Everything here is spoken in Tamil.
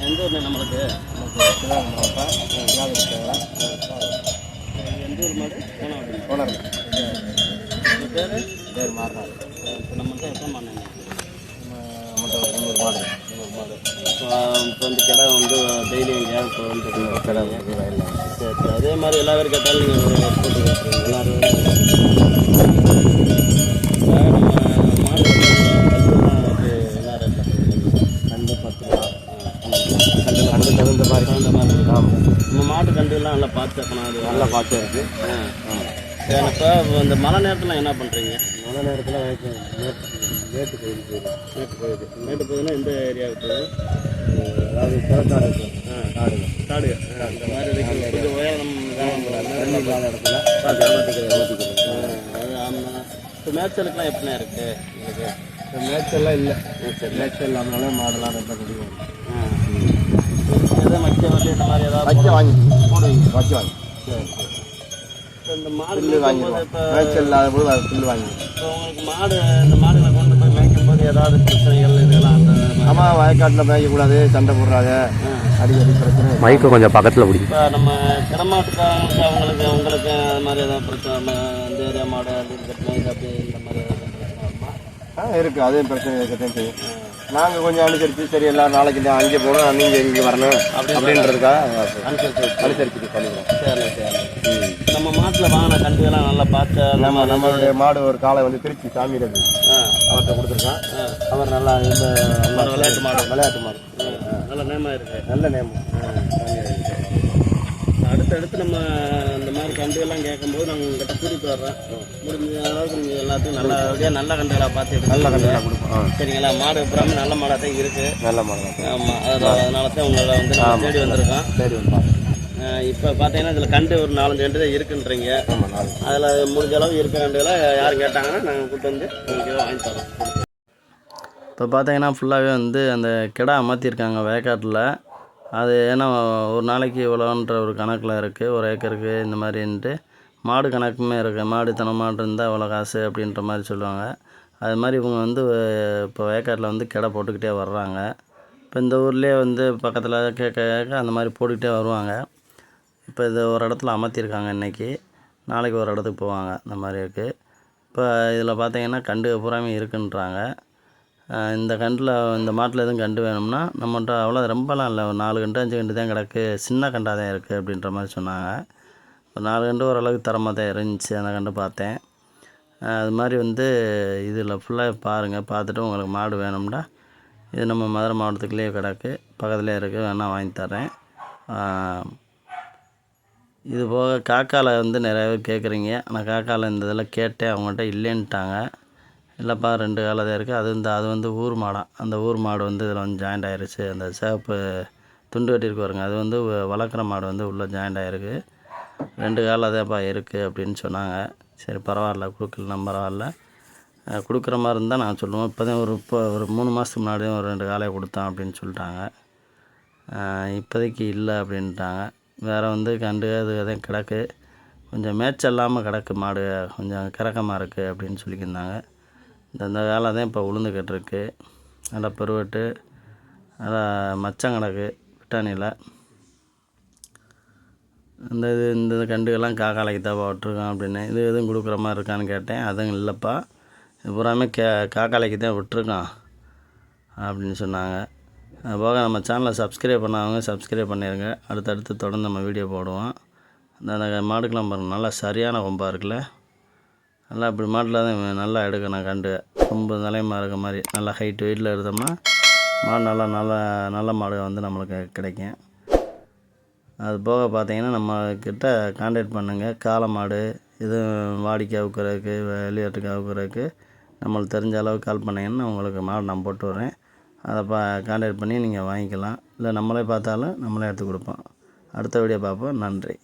எந்த ஊர்ண்ணே நம்மளுக்கு? நமக்கு சிவகங்கை மாவட்டம் எந்த ஊர் மாடு ஓனர் உங்கள் பேர் பேர் மாறினார் இப்போ நம்மள்ட்ட எத்தனை மாடுங்க நம்மகிட்ட ஒரு முந்நூறு மாடு ஒரு மாடு இப்போ வந்து கடை வந்து டெய்லி எங்கேயாவது இப்போ வந்து கடை வயலில் சரி சரி அதே மாதிரி எல்லா பேரும் கேட்டாலும் நீங்கள் போட்டு எல்லாரும் நம்ம மாடு என்ன ரேட்டில் கண்டு பத்து ரூபா கண்டு கண்டு தகுந்த மாதிரி தகுந்த மாதிரி இருக்கு. ஆமாம் கண்டுலாம் நல்லா பார்த்து வைக்கணும் அது நல்ல பாட்டு இருக்குது இப்போ இந்த மழை நேரத்தில் என்ன பண்ணுறீங்க மழை நேரத்தில் மேட்டு மேட்டு கோயில் போயிடும் மேட்டு போகுது மேட்டு போகுதுன்னா எந்த ஏரியாவுக்கு போகுது அதாவது காடுங்க காடு ஆ, இந்த மாதிரி கொஞ்சம் உயரம் தண்ணி இல்லாத இடத்துல அது ஆமாம் இப்போ மேய்ச்சலுக்குலாம் எப்படிண்ணே இருக்குது உங்களுக்கு இப்போ மேய்ச்சல்லாம் இல்லை. மேய்ச்சல் மேய்ச்சல் இல்லாமனால மாடெல்லாம் ரொம்ப முடியும் ஆ. எதாவது மக்கிய வண்டி இந்த மாதிரி ஏதாவது வாங்கி போடுவீங்க வைக்க வாங்கி சரி சரி இப்போ இந்த மாடு புல்லு வாங்கிடுவோம். மேய்ச்சல் இல்லாத போது அது புல்லு வாங்கி இப்போ உங்களுக்கு மாடு இந்த மாடுகளை கொண்டு போய் மேய்க்கும் போது ஏதாவது பிரச்சனைகள் இதெல்லாம் அந்த ஆமாம் வயக்காட்டில் மேய்க்கக்கூடாது சண்டை போடுறாங்க. அடிக்கடி பிரச்சனை. மைக்கை கொஞ்சம் பக்கத்தில் பிடி இப்போ நம்ம கிடமாட்டுக்காரங்களுக்கு அவங்களுக்கு உங்களுக்கு அது மாதிரி ஏதாவது பிரச்சனை இந்த ஏரியா மாடு இது அப்படி இந்த மாதிரி ஏதாவது பிரச்சனை வருமா? ஆ இருக்குது அதே பிரச்சனை இருக்கத்தான் செய்யும். நாங்கள் கொஞ்சம் அனுசரித்து சரி எல்லாரும் நாளைக்கு இந்த அங்கே போகணும் நீங்கள் இங்கே வரணும் அப்படின்றதுக்காக அனுசரிச்சு அனுசரித்து பண்ணிக்கிறோம். சரி சரி நம்ம மாட்டில் வாங்கின கண்டுகள்லாம் நல்லா பார்த்து நம்ம நம்மளுடைய மாடு ஒரு காலை வந்து திருச்சி சாமி இருக்கு ஆ. அவர்கிட்ட கொடுத்துருக்கான் அவர் நல்லா இந்த நல்ல விளையாட்டு மாடு. விளையாட்டு மாடு. நல்ல நேமா இருக்கு. நல்ல நேம் அடுத்தடுத்து நம்ம இந்த மாதிரி கண்டுகள்லாம் கேட்கும்போது நாங்கள் உங்ககிட்ட கூட்டிகிட்டு வர்றோம் முடிஞ்ச அளவுக்கு நீங்கள் எல்லாத்தையும் நல்ல வழியாக நல்ல கண்டுகளாக பார்த்து நல்ல கண்டிப்பாக கொடுப்போம். சரிங்களா? மாடு புறாம நல்ல மாடாக தான் இருக்குது நல்ல மாடு ஆமாம் அதனால தான் உங்களை வந்து நம்ம தேடி வந்திருக்கோம். சரி வந்து இப்போ பார்த்தீங்கன்னா இதில் கண்டு ஒரு நாலஞ்சு கண்டு தான் இருக்குன்றீங்க. அதில் முடிஞ்ச அளவு இருக்க கண்டுகளை யாரும் கேட்டாங்கன்னா நாங்கள் கூட்டு வந்து உங்களுக்கு வாங்கி தரோம். இப்போ பார்த்தீங்கன்னா ஃபுல்லாகவே வந்து அந்த கிடா அமர்த்தியிருக்காங்க வயக்காட்டில் அது ஏன்னா ஒரு நாளைக்கு இவ்வளோன்ற ஒரு கணக்கில் இருக்குது ஒரு ஏக்கருக்கு இந்த மாதிரின்ட்டு மாடு கணக்குமே இருக்குது மாடு தன மாடு இருந்தால் இவ்வளோ காசு அப்படின்ற மாதிரி சொல்லுவாங்க. அது மாதிரி இவங்க வந்து இப்போ ஏக்கரில் வந்து கிடா போட்டுக்கிட்டே வர்றாங்க. இப்போ இந்த ஊர்லேயே வந்து பக்கத்தில் கேட்க கேட்க அந்த மாதிரி போட்டுக்கிட்டே வருவாங்க. இப்போ இது ஒரு இடத்துல அமர்த்தியிருக்காங்க இன்றைக்கி நாளைக்கு ஒரு இடத்துக்கு போவாங்க. இந்த மாதிரி இருக்குது இப்போ இதில் பார்த்தீங்கன்னா கண்டு பூராமே இருக்குன்றாங்க. இந்த கன்றில் இந்த மாட்டில் எதுவும் கண்டு வேணும்னா நம்மகிட்ட அவ்வளோ ரொம்பலாம் இல்லை. ஒரு நாலு கண்டு அஞ்சு கண்டு தான் கிடக்கு. சின்ன கண்டாக தான் இருக்குது அப்படின்ற மாதிரி சொன்னாங்க. ஒரு நாலு கண்டு ஓரளவுக்கு தரமாக தான் இருந்துச்சு அந்த கண்டு பார்த்தேன். அது மாதிரி வந்து இதில் ஃபுல்லாக பாருங்கள் பார்த்துட்டு உங்களுக்கு மாடு வேணும்னா இது நம்ம மதுரை மாவட்டத்துக்குள்ளேயே கிடக்கு. பக்கத்துலேயே இருக்குது வேணால் வாங்கி தரேன் இது போக காக்காவில் வந்து நிறைய பேர் கேட்குறீங்க. ஆனால் காக்காவில் இந்த இதெல்லாம் கேட்டேன் அவங்கள்ட்ட இல்லைன்ட்டாங்க. இல்லைப்பா ரெண்டு காலை தான் இருக்குது அது இந்த அது வந்து ஊர் மாடாக அந்த ஊர் மாடு வந்து இதில் வந்து ஜாயிண்ட் ஆகிருச்சு அந்த சிவப்பு துண்டு கட்டியிருக்கு பாருங்க. அது வந்து வளர்க்குற மாடு வந்து உள்ளே ஜாயிண்ட் ஆகிருக்கு ரெண்டு காலில் தான்ப்பா இருக்குது அப்படின்னு சொன்னாங்க. சரி பரவாயில்ல. கொடுக்கலாம் பரவாயில்ல. கொடுக்குற மாதிரி இருந்தால் நான் சொல்லுவேன். இப்போ தான் ஒரு இப்போ ஒரு மூணு மாதத்துக்கு முன்னாடியும் ஒரு ரெண்டு காலையை கொடுத்தான் அப்படின்னு சொல்லிட்டாங்க. இப்போதைக்கு இல்லை அப்படின்ட்டாங்க. வேறு வந்து கண்டு அது அதான் கிடக்கு. கொஞ்சம் மேய்ச்சல் இல்லாமல் கிடக்கு மாடு. கொஞ்சம் கிறக்கமாக இருக்குது அப்படின்னு சொல்லியிருந்தாங்க இந்த இந்த வேலை தான் இப்போ உளுந்து கட்டிருக்கு நல்லா பெருவெட்டு நல்லா மச்சம் கிடக்கு பிட்டானியில் இந்த இது இந்த இது கண்டுகள்லாம் காக்காலைக்கு தான் விட்டுருக்கோம் அப்படின்னு. இது எதுவும் கொடுக்குற மாதிரி இருக்கான்னு கேட்டேன். அதுவும் இல்லைப்பா. இது பூராமே கே காக்காலைக்கு தான் விட்டுருக்கோம் அப்படின்னு சொன்னாங்க. அது போக நம்ம சேனலை சப்ஸ்கிரைப் பண்ணாதவங்க சப்ஸ்கிரைப் பண்ணிடுங்க அடுத்தடுத்து தொடர்ந்து நம்ம வீடியோ போடுவோம். இந்த அந்த மாடுக்கெலாம் பாருங்கள் நல்லா சரியான கொம்பாக இருக்குல்ல. நல்லா இப்படி மாட்டில் தான் நல்லா எடுக்கணும் கண்டு. ரொம்ப நிலையமாக இருக்க மாதிரி. நல்லா ஹைட் வெயிட்டில் எடுத்தோம்னா மாடு நல்லா நல்ல நல்ல மாடு வந்து நம்மளுக்கு கிடைக்கும். அது போக பார்த்தீங்கன்னா நம்ம காண்டாக்ட் பண்ணுங்கள் காளை மாடு இது வாடிக்கை அவுக்கிறதுக்கு வெளியாட்டுக்கு அவுக்கிறதுக்கு நம்மளுக்கு தெரிஞ்ச அளவுக்கு கால் பண்ணிங்கன்னா உங்களுக்கு மாடு நான் போட்டு வரேன் அதை பா காண்டாக்ட் பண்ணி நீங்கள் வாங்கிக்கலாம். இல்லை நம்மளே பார்த்தாலும் நம்மளே எடுத்து கொடுப்போம். அடுத்த வீடியோ பார்ப்போம். நன்றி.